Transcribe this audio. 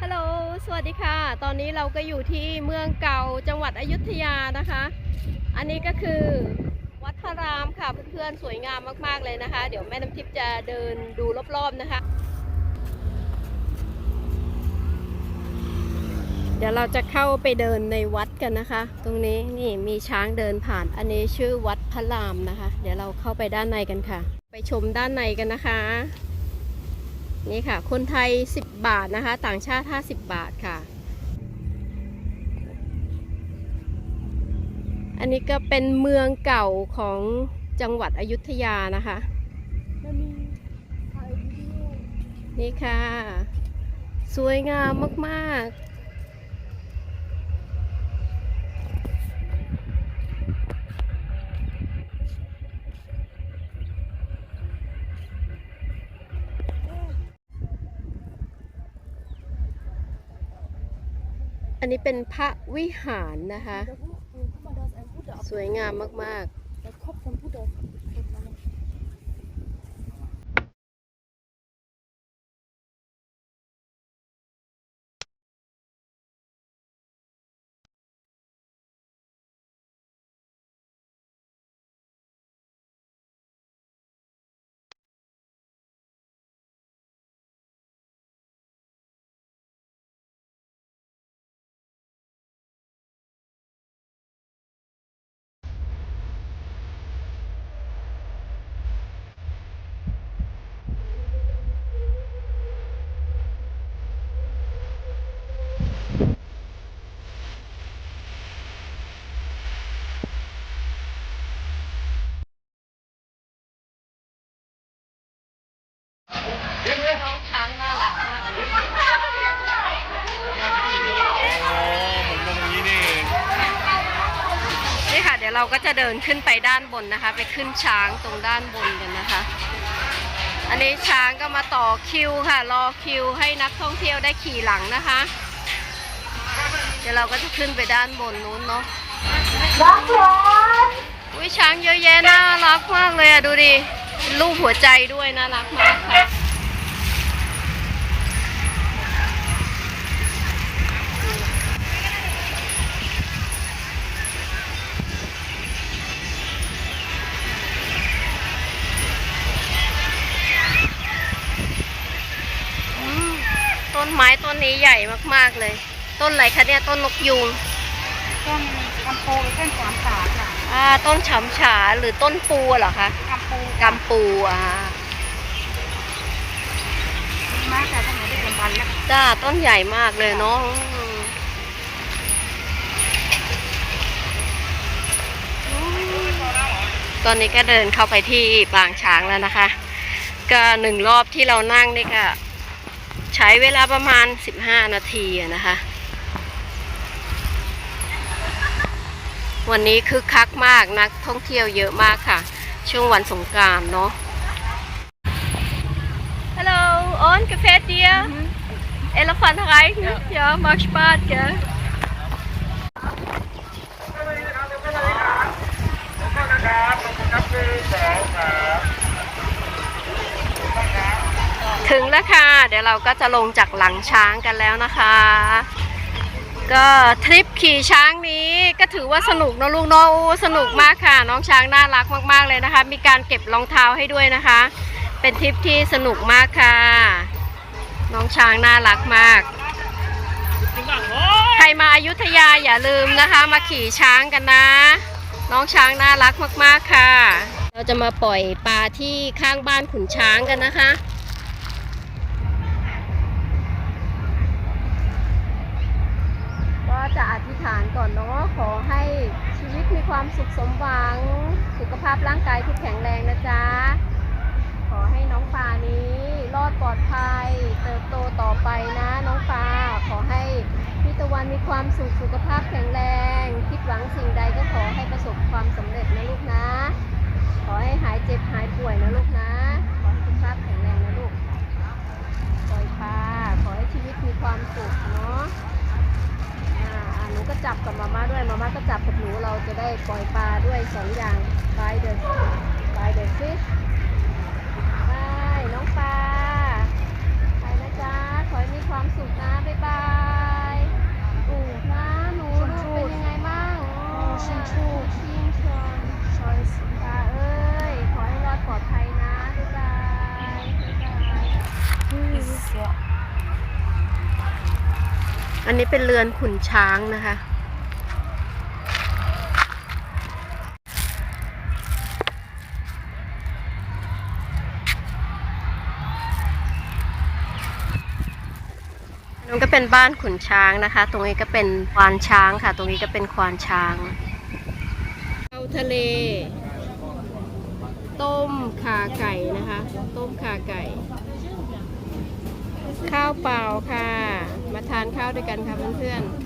ฮัลโหล สวัสดีค่ะ ตอนนี้เราก็อยู่ที่เมืองเก่าจังหวัดอยุธยานะคะ อันนี้ก็คือวัดพระรามค่ะเพื่อนๆสวยงามมากๆเลยนะคะ เดี๋ยวแม่น้ำทิพย์จะเดินดูรอบๆนะคะ เดี๋ยวเราจะเข้าไปเดินในวัดกันนะคะ ตรงนี้นี่มีช้างเดินผ่าน อันนี้ชื่อวัดพระรามนะคะ เดี๋ยวเราเข้าไปด้านในกันค่ะ ไปชมด้านในกันนะคะ นี่ค่ะ คนไทย 10 บาทนะคะ ต่างชาติ 50 บาทค่ะ อันนี้ก็เป็นเมืองเก่าของจังหวัดอยุธยานะคะ นี่ค่ะ สวยงามมาก ๆ อันนี้เป็นพระวิหารนะคะ สวยงามมากๆ เดี๋ยวเราก็จะเดินขึ้นไปด้านบนนะคะ ไปขึ้นช้างตรงด้านบนกันนะคะ อันนี้ช้างก็มาต่อคิวค่ะ รอคิวให้นักท่องเที่ยวได้ขี่หลังนะคะ เดี๋ยวเราก็จะขึ้นไปด้านบนนู้นเนาะอุ้ยช้างเยอะแยะน่ารักมากเลยอะดูดิเป็นรูปหัวใจด้วยน่ารักมากค่ะ ต้นไม้ต้นนี้ใหญ่มากๆเลย ต้นอะไรคะเนี่ยต้นนกยูงต้นกำโพงเส้นสามสาค่ะอ่าต้นฉำฉาหรือต้นปูเหรอคะกำปูกำปูอ่าดีมากค่ะสมัยได้เป็นวันแล้วจ้าต้นใหญ่มากเลยเนาะอืมตอนนี้ก็เดินเข้าไปที่ปางช้างแล้วนะคะ ก็หนึ่งรอบที่เรานั่งนี่ก็ ใช้เวลาประมาณ 15 นาทีอะนะคะ วันนี้คึกคักมากนักท่องเที่ยวเยอะมากค่ะ ช่วงวันสงกรานต์เนาะ Hallo, und gefällt dir? Elefant reiten? Ja, macht Spaß, gell? ถึงแล้วค่ะ เดี๋ยวเราก็จะลงจากหลังช้างกันแล้วนะคะ ก็ทริปขี่ช้างนี้ก็ถือว่าสนุกนะลูกนอะอู้สนุกมากค่ะ น้องช้างน่ารักมากๆเลยนะคะ มีการเก็บรองเท้าให้ด้วยนะคะ เป็นทริปที่สนุกมากค่ะ น้องช้างน่ารักมากใครมาอายุทยาอย่าลืมนะคะ มาขี่ช้างกันนะ น้องช้างน่ารักมากๆค่ะ เราจะมาปล่อยปลาที่ข้างบ้านขุนช้างกันนะคะ จะอธิษฐานก่อนเนาะขอให้ชีวิตมีความสุขสมหวัง สุขภาพร่างกายที่แข็งแรงนะจ๊ะ ขอให้น้องปลานี้รอดปลอดภัย เติบโตต่อไปนะน้องปลาขอให้พี่ตะวันมีความสุขสุขภาพแข็งแรง คิดหวังสิ่งใดก็ขอให้ประสบความสำเร็จนะลูกนะ ขอให้หายเจ็บหายป่วยนะลูกนะ จับกับมาม่าด้วยมาม่าก็จับกับหนูเราจะได้ปล่อยปลาด้วยสองอย่างไปเดินไปเดินซิไปน้องปลาไปนะจ๊ะขอให้มีความสุขนะบ๊ายบายอู๋นะหนูเป็นยังไงบ้างชิงชูชิงชอนชอยปลาเอ้ยขอให้รอดปลอดภัยนะบ๊ายบายบ๊ายบายอันนี้เป็นเรือนขุนช้างนะคะ นู้นก็เป็นบ้านขุนช้างนะคะ ตรงนี้ก็เป็นควานช้างค่ะ ตรงนี้ก็เป็นควานช้างข้าทะเล ต้มขาไก่นะคะ ต้มขาไก่ ข้าวเปล่าค่ะ มาทานข้าวด้วยกันค่ะเพื่อนๆ